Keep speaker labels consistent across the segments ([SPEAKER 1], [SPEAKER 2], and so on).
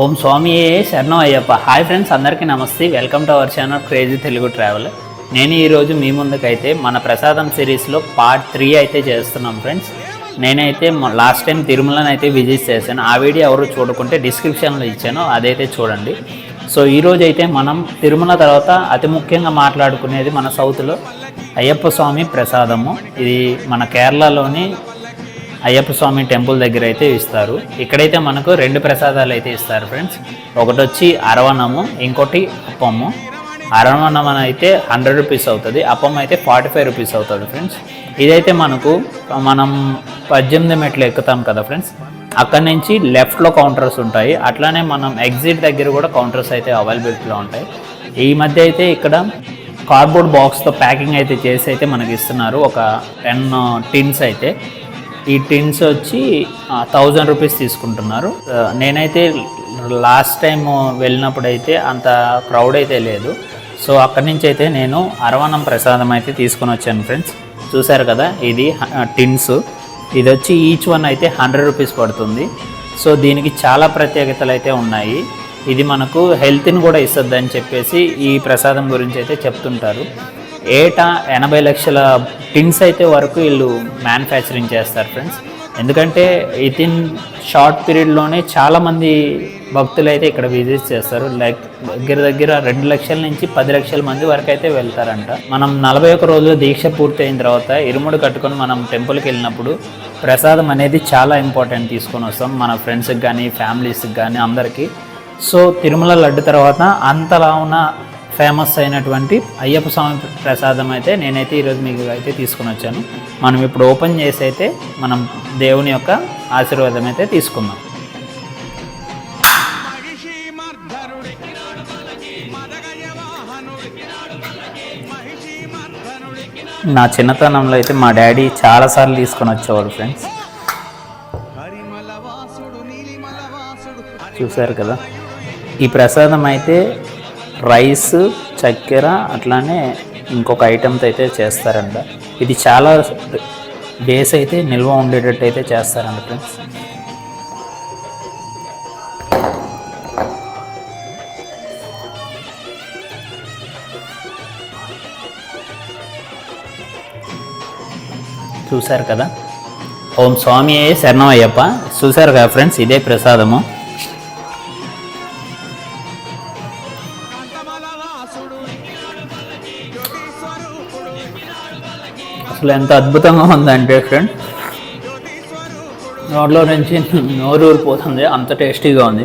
[SPEAKER 1] ఓం స్వామి శరణం Ayyappa hi friends అందరికీ namaste. Welcome to our channel crazy Telugu travel. నేను ఈరోజు మీ ముందుకైతే మన ప్రసాదం సిరీస్లో పార్ట్ త్రీ అయితే చేస్తున్నాం ఫ్రెండ్స్. నేనైతే లాస్ట్ టైం తిరుమలని అయితే విజిట్ చేశాను. ఆ వీడియో ఎవరు చూడకుంటే డిస్క్రిప్షన్లో ఇచ్చాను. అదైతే చూడండి. సో ఈరోజు అయితే మనం తిరుమల తర్వాత అతి ముఖ్యంగా మాట్లాడుకునేది మన సౌత్లో అయ్యప్ప స్వామి ప్రసాదము. ఇది మన కేరళలోని అయ్యప్ప స్వామి టెంపుల్ దగ్గర అయితే ఇస్తారు. ఇక్కడైతే మనకు రెండు ప్రసాదాలు అయితే ఇస్తారు ఫ్రెండ్స్. ఒకటి వచ్చి అరవణము ఇంకోటి అప్పము. అరవణం అని అయితే హండ్రెడ్ రూపీస్ అవుతుంది. అప్పం అయితే ఫార్టీ ఫైవ్ రూపీస్ అవుతుంది ఫ్రెండ్స్. ఇదైతే మనకు మనం పద్దెనిమిది మెట్లు ఎక్కుతాం కదా ఫ్రెండ్స్. అక్కడ నుంచి లెఫ్ట్లో కౌంటర్స్ ఉంటాయి. అట్లానే మనం ఎగ్జిట్ దగ్గర కూడా కౌంటర్స్ అయితే అవైలబిలిటీలో ఉంటాయి. ఈ మధ్య అయితే ఇక్కడ కార్డ్బోర్డ్ బాక్స్తో ప్యాకింగ్ అయితే చేసి అయితే మనకి ఇస్తున్నారు. ఒక టెన్ టిన్స్ అయితే. ఈ టిన్స్ వచ్చి థౌజండ్ రూపీస్ తీసుకుంటున్నారు. నేనైతే లాస్ట్ టైం వెళ్ళినప్పుడు అయితే అంత క్రౌడ్ అయితే లేదు. సో అక్కడి నుంచి అయితే నేను అరవణం ప్రసాదం అయితే తీసుకొని వచ్చాను ఫ్రెండ్స్ చూశారు కదా ఇది టిన్స్. ఇది వచ్చి ఈచ్ వన్ అయితే హండ్రెడ్ రూపీస్ పడుతుంది. సో దీనికి చాలా ప్రత్యేకతలు అయితే ఉన్నాయి. ఇది మనకు హెల్త్ని కూడా ఇస్తుంది అని చెప్పేసి ఈ ప్రసాదం గురించి అయితే చెప్తుంటారు. ఏటా ఎనభై లక్షల టిన్స్ అయితే వరకు వీళ్ళు మ్యానుఫ్యాక్చరింగ్ చేస్తారు ఫ్రెండ్స్ ఎందుకంటే ఇన్ షార్ట్ పీరియడ్లోనే చాలామంది భక్తులు అయితే ఇక్కడ విజిట్ చేస్తారు. లైక్ దగ్గర దగ్గర రెండు లక్షల నుంచి పది లక్షల మంది వరకు అయితే వెళ్తారంట. మనం నలభై ఒక రోజులు దీక్ష పూర్తయిన తర్వాత ఇరుముడు కట్టుకొని మనం టెంపుల్కి వెళ్ళినప్పుడు ప్రసాదం అనేది చాలా ఇంపార్టెంట్ తీసుకొని వస్తాం. మన ఫ్రెండ్స్కి కానీ ఫ్యామిలీస్కి కానీ అందరికీ. సో తిరుమల లడ్డు తర్వాత అంతలా ఉన్న ఫేమస్ అయినటువంటి అయ్యప్ప స్వామి ప్రసాదం అయితే నేనైతే ఈరోజు మీకు అయితే తీసుకుని వచ్చాను. మనం ఇప్పుడు ఓపెన్ చేసి అయితే మనం దేవుని యొక్క ఆశీర్వాదం అయితే తీసుకుందాం. నా చిన్నతనంలో అయితే మా డాడీ చాలాసార్లు తీసుకొని వచ్చేవాడు ఫ్రెండ్స్. చూశారు కదా? ఈ ప్రసాదం అయితే రైస్ చక్కెర అట్లానే ఇంకొక ఐటమ్తో అయితే చేస్తారంట. ఇది చాలా డేస్ అయితే నిల్వ ఉండేటట్టు అయితే చేస్తారంట ఫ్రెండ్స్ చూశారు కదా? ఓం స్వామి శరణం అయ్యప్ప. చూశారు కదా ఫ్రెండ్స్ ఇదే ప్రసాదము. అసలు ఎంత అద్భుతంగా ఉందంటే ఫ్రెండ్ నోట్లో నుంచి నోరు ఊరిపోతుంది అంత టేస్టీగా ఉంది.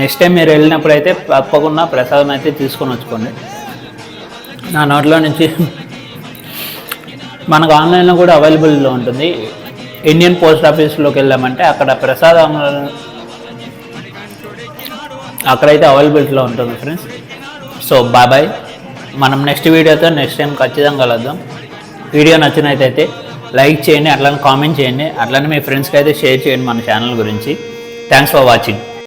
[SPEAKER 1] నెక్స్ట్ టైం మీరు వెళ్ళినప్పుడు అయితే తప్పకుండా ప్రసాదం అయితే తీసుకొని వచ్చుకోండి. నా నోట్లో నుంచి మనకు ఆన్లైన్లో కూడా అవైలబుల్లో ఉంటుంది. ఇండియన్ పోస్ట్ ఆఫీస్లోకి వెళ్ళామంటే అక్కడ ప్రసాదం అక్కడైతే అవైలబిలిటీలో ఉంటుంది ఫ్రెండ్స్ సో బాయ్ బాయ్ మనం నెక్స్ట్ వీడియోతో నెక్స్ట్ టైం ఖచ్చితంగా కలుద్దాం. వీడియో నచ్చినట్టయితే లైక్ చేయండి అట్లనే కామెంట్ చేయండి. అట్లనే మీ ఫ్రెండ్స్కి అయితే షేర్ చేయండి మన ఛానల్ గురించి. Thanks for watching